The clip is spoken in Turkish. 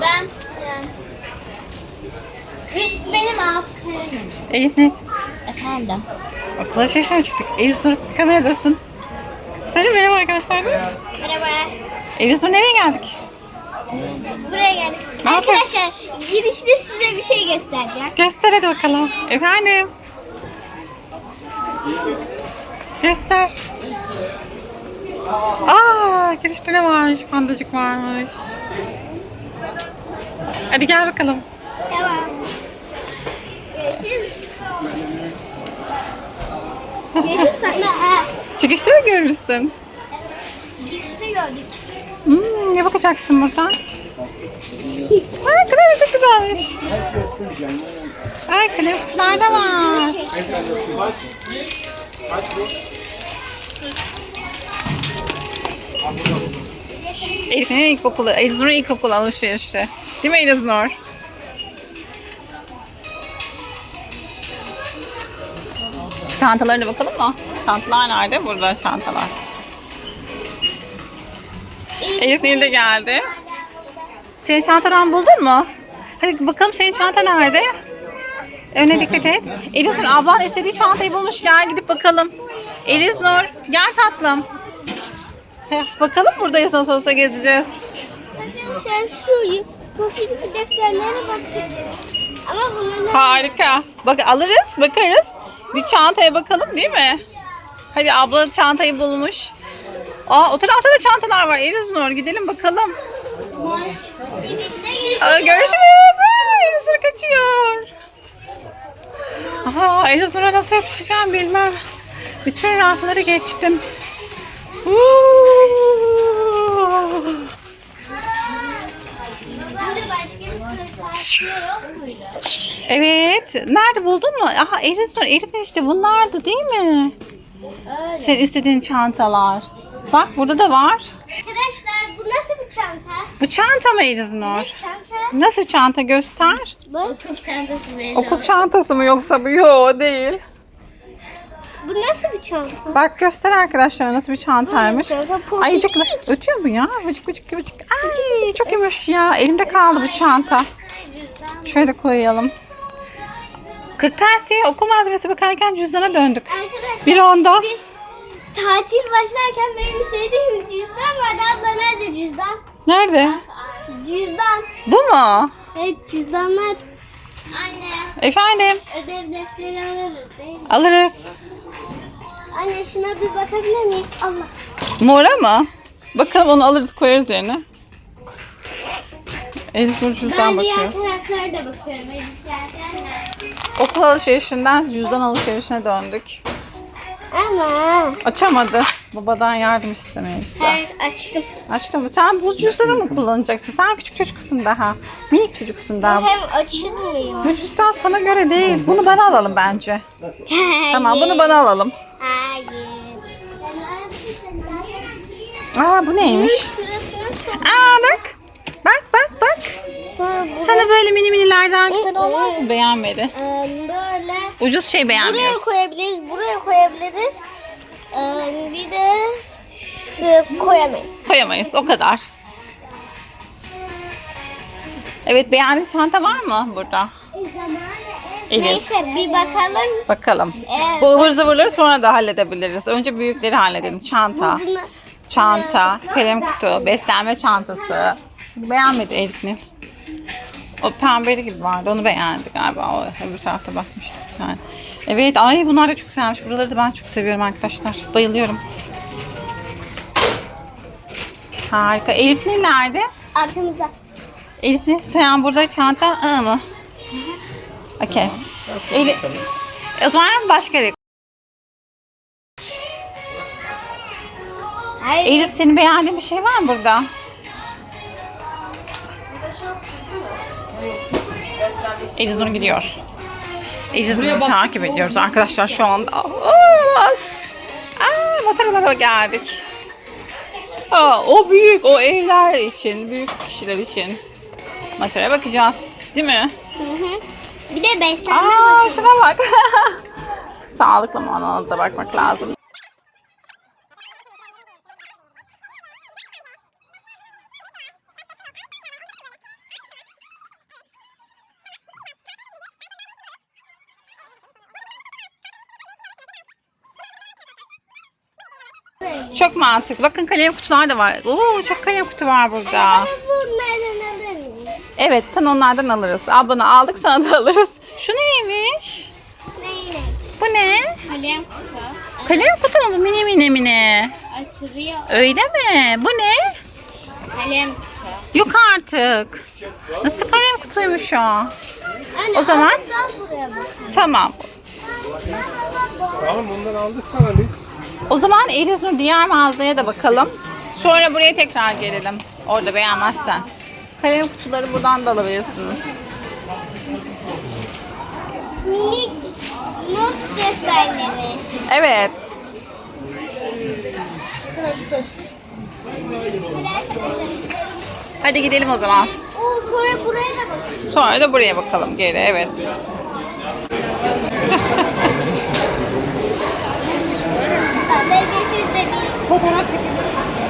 Ben tutacağım. Üst benim alt kalemim. Elif ne? Efendim. Okul alışverişine çıktık. Elif Nur kameradasın. Söyle merhaba arkadaşlar. Merhaba. Elif Nur nereye geldik? Buraya geldik. Ne yapıyorsun? Arkadaşlar girişte size bir şey göstereceğim. Göster hadi bakalım. Efendim. Göster. Aa, girişte ne varmış? Pandacık varmış. Hadi gel bakalım. Tamam. Görüşürüz. Görüşürüz. Ha, Çıkışta mı görürsün? Girişte gördük. Hmm, ne bakacaksın buradan? Aa, krem çok güzelmiş. Ay kremler de var. Elif'in ilkokulu, Elif'in ilkokulu alışverişi. Değil mi Elif'in Çantalarına bakalım mı? Çantalar nerede? Burada çantalar. Elif Nil de geldi. Senin çantadan buldun mu? Hadi bakalım senin çanta nerede? Öne dikkat et. Nur ablan istediği çantayı bulmuş. Gel gidip bakalım. Eliz Nur gel tatlım. Heh, bakalım buradayız nasıl olsa gezeceğiz. Arkadaşlar şu profil defterlere bakın. Ama bunların Harika. Bak alırız bakarız. Bir çantaya bakalım değil mi? Hadi abla çantayı bulmuş. Aa o tarafta da çantalar var. Eliz Nur gidelim bakalım. Aa, görüşürüz. Aa, Eliz Nur kaçıyor. Aha, Eliz Nur'a nasıl yapışacağım bilmem. Bütün rafları geçtim. Evet. Nerede buldun mu? Aha Nur. Elif işte bunlardı değil mi? Öyle. Senin istediğin çantalar. Bak burada da var. Arkadaşlar bu nasıl bir çanta? Bu çanta mı Eliz Nur? Çanta. Nasıl çanta göster. Bu okul çantası benim. Okul çantası mı yoksa bu? Yok değil. Bu nasıl bir çanta? Bak göster arkadaşlar nasıl bir çantaymış. Çanta Ayıcıklı. Ötüyor mu ya? Vıcık vıcık vıcık. Ay çok yumuş ya. Elimde kaldı bu çanta. Şöyle koyalım. Kırtasiye okul malzemesi bakarken cüzdana döndük. Arkadaşlar Bir bir tatil başlarken benim istediğim cüzdan vardı. Abla nerede cüzdan? Nerede? Cüzdan. Bu mu? Evet cüzdanlar. Anne Efendim? ödev defteri alırız değil mi? Alırız. Anne şuna bir bakabilir miyiz? Allah. Mora mı? Bakalım onu alırız koyarız yerine. Elif Nur cüzdan Ben diğer bakıyor. taraflara da bakıyorum. Elbiselerden Okul alışverişinden cüzdan alışverişine döndük. Ama. Açamadı. Babadan yardım istemeyi. Hayır açtım. Açtın mı? Sen bu cüzdanı mı kullanacaksın? Sen küçük çocuksun daha. Minik çocuksun daha. Hem açılmıyor. Bu cüzdan sana göre değil. Bunu bana alalım bence. Tamam bunu bana alalım. Hayır. Aa bu neymiş? Aa bak. Minilerden güzel olmaz mı? Beğenmedi. böyle Ucuz şey buraya beğenmiyoruz. koyabiliriz, buraya koyabiliriz. Bir de şuraya koyamayız. Koyamayız o kadar. Evet beğendiğin çanta var mı burada? Elif. Neyse bir bakalım. Bakalım. Eğer Bu ıvır zıvırları sonra da halledebiliriz. Önce büyükleri halledelim. Çanta, bunu çanta, kalem kutu, beslenme çantası. Beğenmedi Elif'in. O pembeli gibi vardı. Onu beğendi galiba. O öbür tarafta bakmıştık bir tane. Evet. Ay bunlar da çok güzelmiş. Buraları da ben çok seviyorum arkadaşlar. Bayılıyorum. Harika. Elif ne nerede? arkamızda. Elif ne? Sen burada çanta ı mı? Okey. Elif. O zaman başka yere. Hayır. Elif senin beğendiğin bir şey var mı burada? Eliz Nur gidiyor. Nur'u takip ediyoruz arkadaşlar şu anda. Aa, Mataralara geldik. Aa, o büyük, o evler için, büyük kişiler için. Mataraya bakacağız. Değil mi? Hı hı. Bir de beslenme Aa, şuna bak. Sağlıklı mı ona da bakmak lazım. Çok mantıklı. Bakın kalem kutular da var. Oo çok kalem kutu var burada. Mısın? Evet sen onlardan alırız. Ablana aldık sana da alırız. Şu neymiş? Neyle? Bu ne? Kalem kutu. Kalem kutu mu mini mini mini? Açılıyor. Öyle mi? Bu ne? Kalem kutu. Yok artık. Nasıl kalem kutuymuş o? Anne, O zaman- ağzından buraya bak. Tamam. Tamam bundan aldık sana biz. O zaman Elizur diğer mağazaya da bakalım. Sonra buraya tekrar gelelim. Orada beğenmezsen. Kalem kutuları buradan da alabilirsiniz. Minik not defterleri. Evet. Hadi gidelim o zaman. Oo, sonra buraya da bak. Sonra da buraya bakalım geri. Evet. Ben de 500 de değil. Fotoğraf çekelim.